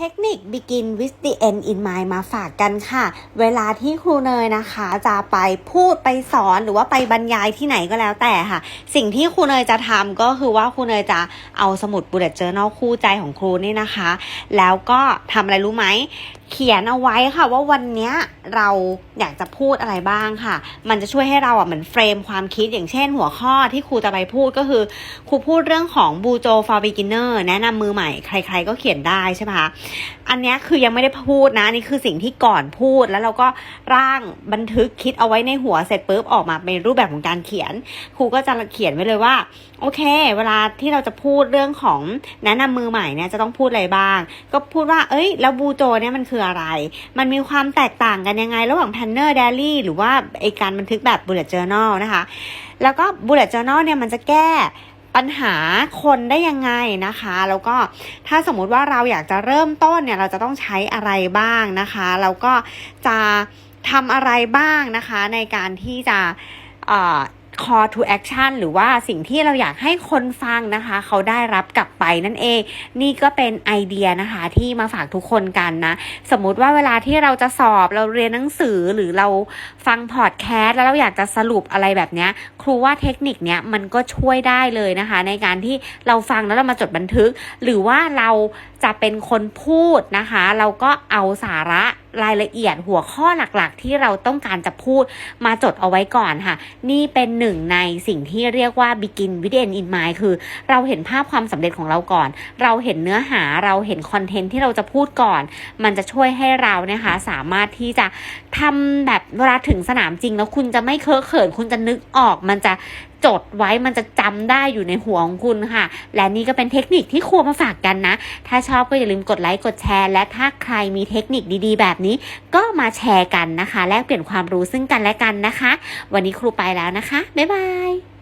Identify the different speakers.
Speaker 1: เทคนิค begin with the end in mind มาฝากกันค่ะ เวลาที่ครูเนยนะคะ จะไปพูดไปสอนหรือว่าไปบรรยายที่ไหนก็แล้วแต่ค่ะ สิ่งที่ครูเนยจะทำก็คือว่าครูเนยจะเอาสมุด bullet journal คู่ใจของครูนี่นะคะ แล้วก็ทำอะไรรู้ไหม เขียนเอาไว้ค่ะว่าวันนี้เราอยากจะพูดอะไรบ้างค่ะ มันจะช่วยให้เราอะเหมือนเฟรมความคิดอย่างเช่นหัวข้อที่ครูจะไปพูดก็คือ ครูพูดเรื่องของบูโจ for beginner แนะนำมือใหม่ใคร ๆ ก็เขียนได้ใช่ไหมคะ อันนี้คือยังไม่ได้พูดนะอันนี่คือสิ่งที่ก่อนพูดแล้วเราก็ร่างบันทึกคิดเอาไว้ในหัวเสร็จปุ๊บออกมาเป็นรูปแบบของการเขียน ครูก็จะเขียนไว้เลยว่าโอเค เวลาที่เราจะพูดเรื่องของแนะนำมือใหม่เนี่ยจะต้องพูดอะไรบ้าง ก็พูดว่าเอ้ย แล้วบูโจเนี่ยมันคืออะไร มันมีความแตกต่างกันยังไง ระหว่าง planner diary หรือว่าไอการบันทึกแบบ bullet journal นะคะ แล้วก็ bullet journal เนี่ยมันจะแก้ปัญหาคนได้ยังไงนะคะ แล้วก็ถ้าสมมุติว่าเราอยากจะเริ่มต้นเนี่ยเราจะต้องใช้อะไรบ้างนะคะแล้วก็จะทำอะไรบ้างนะคะในการที่จะ call to action หรือว่าสิ่งที่เราอยากให้คนฟังนะคะ เขาได้รับกลับไปนั่นเอง นี่ก็เป็นไอเดียนะคะที่มาฝากทุกคนกันนะ สมมุติว่าเวลาที่เราจะสอบเราเรียนหนังสือหรือเราฟังพอดแคสต์แล้วเราอยากจะสรุปอะไรแบบนี้ครูว่าเทคนิคเนี้ยมันก็ช่วยได้เลยนะคะ ในการที่เราฟังแล้วเรามาจดบันทึก หรือว่าเราจะเป็นคนพูดนะคะ เราก็เอาสาระรายละเอียดหัวข้อหลักๆ ที่เราต้องการจะพูดมาจดเอาไว้ก่อนค่ะ นี่เป็นหนึ่งในสิ่งที่เรียกว่า begin with end in mind คือ เราเห็นภาพความสำเร็จของเราก่อน เราเห็นเนื้อหาเราเห็นคอนเทนต์ที่เราจะพูดก่อน มันจะช่วยให้เรานะคะสามารถที่จะทำแบบเวลาถึงสนามจริงแล้วคุณจะไม่เคอะเขิน คุณจะนึกออกมันจะจดไว้มันจะจำได้อยู่ในหัวของคุณค่ะ และนี่ก็เป็นเทคนิคที่ครัวมาฝากกันนะ ถ้าชอบก็อย่าลืมกดไลค์กดแชร์ และถ้าใครมีเทคนิคดีๆ แบบนี้ ก็มาแชร์กันนะคะ แลกเปลี่ยนความรู้ซึ่งกันและกันนะคะ วันนี้ครูไปแล้วนะคะ บ๊ายบาย